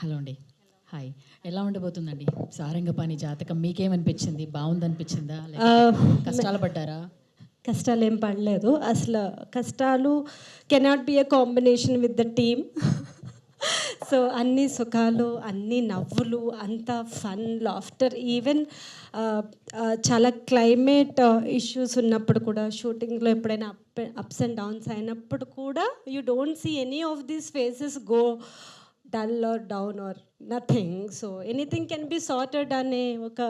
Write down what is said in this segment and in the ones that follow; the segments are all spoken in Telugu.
హలో అండి. హాయ్ ఎలా ఉండబోతుందండి? సారంగపాణి జాతకం మీకేమనిపించింది? బాగుందనిపించిందా? కష్టాలు పడ్డారా? కష్టాలు ఏం పడలేదు. అసలు కష్టాలు cannot be a combination with the team so అన్ని సుఖాలు అన్ని నవ్వులు అంత ఫన్ లాఫ్టర్ ఈవెన్ చాలా క్లైమేట్ ఇష్యూస్ ఉన్నప్పుడు కూడా షూటింగ్లో ఎప్పుడైనా అప్ అప్స్ అండ్ డౌన్స్ అయినప్పుడు కూడా you don't see any of these faces go dull or down or nothing so anything can be sorted అనే ఒక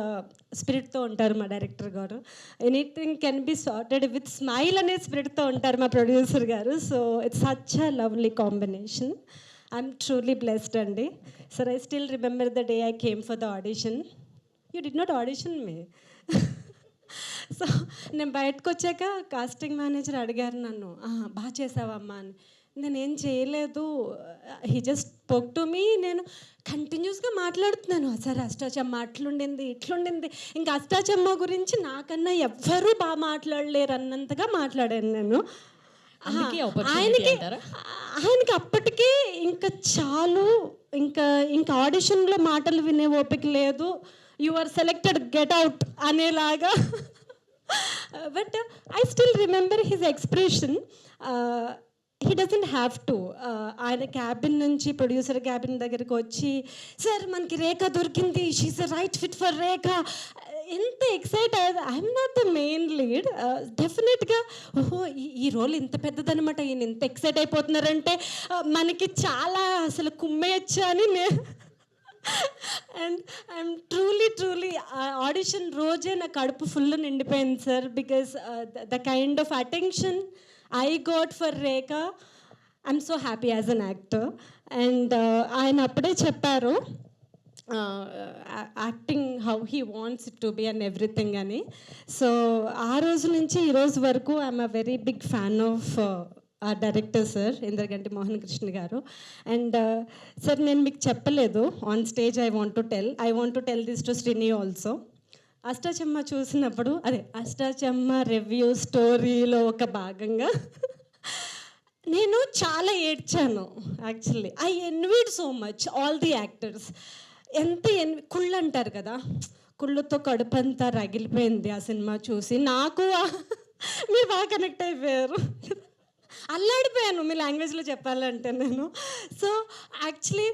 స్పిరిట్తో ఉంటారు మా డైరెక్టర్ గారు. Anything can be sorted with smile అనే స్పిరిట్తో ఉంటారు మా ప్రొడ్యూసర్ గారు. So it's such a lovely combination I'm truly blessed అండి. Sir I still remember the day I came for the audition you did not audition me so నేను బయటకు వచ్చాక కాస్టింగ్ మేనేజర్ అడిగారు నన్ను బాగా చేసావమ్మా అని. నేను ఏం చేయలేదు. He just spoke to me నేను కంటిన్యూస్గా మాట్లాడుతున్నాను. సార్ అష్టాచమ్మ అట్లుండింది ఇట్లుండింది. ఇంకా అష్టాచమ్మ గురించి నాకన్నా ఎవ్వరూ బాగా మాట్లాడలేరు అన్నంతగా మాట్లాడాను నేను. ఆయనకి? ఆయనకి అప్పటికే ఇంకా చాలు. ఇంకా ఇంకా ఆడిషన్లో మాటలు వినే ఓపిక లేదు. You are selected get out అనేలాగా. But I still remember his expression he doesn't have to ఆయన క్యాబిన్ నుంచి ప్రొడ్యూసర్ క్యాబిన్ దగ్గరికి వచ్చి సార్ మనకి రేఖ దొరికింది. She's right fit for Rekha. Uh, ఎంత ఎక్సైట్ అయ్యేది. I'm not the main lead డెఫినెట్గా ఓహో ఈ- రోల్ ఇంత పెద్దదనమాట ఈయన ఇంత ఎక్సైట్ అయిపోతున్నారంటే uh, మనకి చాలా అసలు కుమ్మేయచ్చు అని నేను and I'm truly truly audition రోజే నా కడుపు ఫుల్ నిండిపోయింది sir because the kind of attention I got for Rekha I'm so happy as an actor and ఆయన అప్పుడే చెప్పారు acting how he wants it to be and everything అని. సో ఆ రోజు నుంచి ఈ రోజు వరకు I'm a very big fan of ఆ డైరెక్టర్ సార్ ఇంద్రగంటి మోహన్ కృష్ణ గారు. అండ్ సార్ నేను మీకు చెప్పలేదు. On stage I want to tell I want to tell this to Srini also Ashtachamma చూసినప్పుడు అదే అష్టాచమ్మ రివ్యూ స్టోరీలో ఒక భాగంగా నేను చాలా ఏడ్చాను actually I envied so much all the actors ఎంత ఎన్ కుళ్ళు అంటారు కదా కుళ్ళుతో కడుపంతా రగిలిపోయింది ఆ సినిమా చూసి. నాకు మీ మీరు బాగా కనెక్ట్ అయిపోయారు. అల్లాడిపోయాను మీ లాంగ్వేజ్లో చెప్పాలంటే నేను. సో యాక్చువల్లీ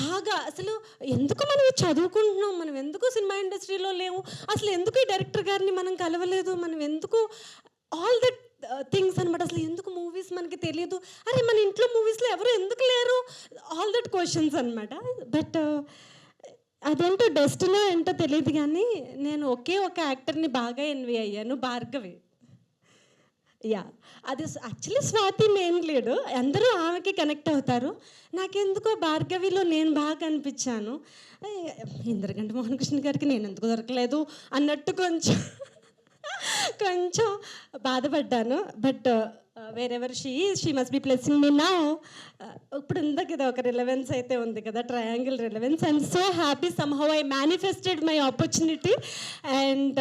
బాగా అసలు ఎందుకు మనం చదువుకుంటున్నాం? మనం ఎందుకు సినిమా ఇండస్ట్రీలో లేవు? అసలు ఎందుకు ఈ డైరెక్టర్ గారిని మనం కలవలేదు? మనం ఎందుకు ఆల్ దట్ థింగ్స్ అనమాట అసలు ఎందుకు మూవీస్ మనకి తెలియదు? అరే మన ఇంట్లో మూవీస్లో ఎవరు ఎందుకు లేరు? ఆల్ దట్ క్వశ్చన్స్ అనమాట బట్ అదేంటో డెస్టినో ఏంటో తెలియదు కానీ నేను ఒకే ఒక యాక్టర్ని బాగా ఎన్వి అయ్యాను భార్గవి. యా అది యాక్చువల్లీ స్వాతి మెయిన్ లీడ్ అందరూ ఆమెకి కనెక్ట్ అవుతారు. నాకెందుకో భార్గవిలో నేను బాగా కనిపించాను. ఇంద్రగంట మోహన్ కృష్ణ గారికి నేను ఎందుకు దొరకలేదు అన్నట్టు కొంచెం కొంచెం బాధపడ్డాను. But wherever she she must be pleasing me నా ఇప్పుడు ఉంది కదా ఒక రిలవెన్స్ అయితే ఉంది కదా triangle relevance I'm so happy somehow I manifested my opportunity and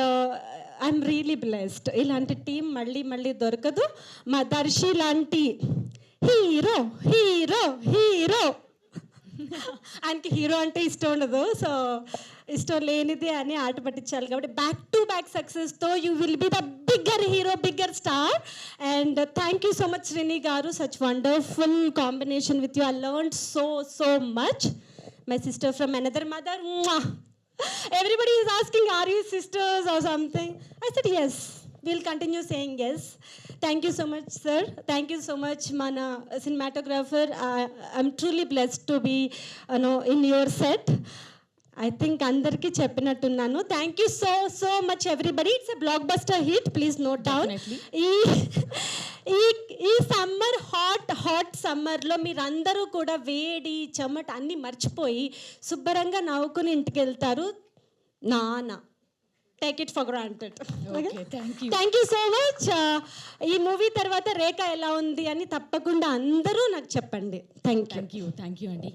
I'm really blessed ఇలాంటి టీం మళ్ళీ మళ్ళీ దొరకదు. మా దర్శి లాంటి హీరో హీరో హీరో. ఆయనకి హీరో అంటే ఇష్టం ఉండదు. సో ఇష్టం లేనిది అని ఆట పట్టించాలి కాబట్టి back to back సక్సెస్తో you will be the bigger hero bigger star and thank you so much Srini గారు. Such wonderful combination with you I learn so so much my sister from another mother Everybody is asking, Are you sisters or something? I said, Yes. We'll continue saying yes. Thank you so much, sir. Thank you so much, Mana, cinematographer. I, am truly blessed to be you know, in your set. I think అందరికీ చెప్పినట్టున్నాను. Thank you so so much everybody it's a blockbuster hit please note down. ఈ ఈ ఈ సమ్మర్ హాట్ హాట్ సమ్మర్లో మీరందరూ కూడా వేడి చెమట అన్నీ మర్చిపోయి శుభ్రంగా నవ్వుకుని ఇంటికి వెళ్తారు. నాన్న take it for granted okay thank you thank you so much ఈ మూవీ తర్వాత రేఖ ఎలా ఉంది అని తప్పకుండా అందరూ నాకు చెప్పండి. Thank you thank you thank you అండి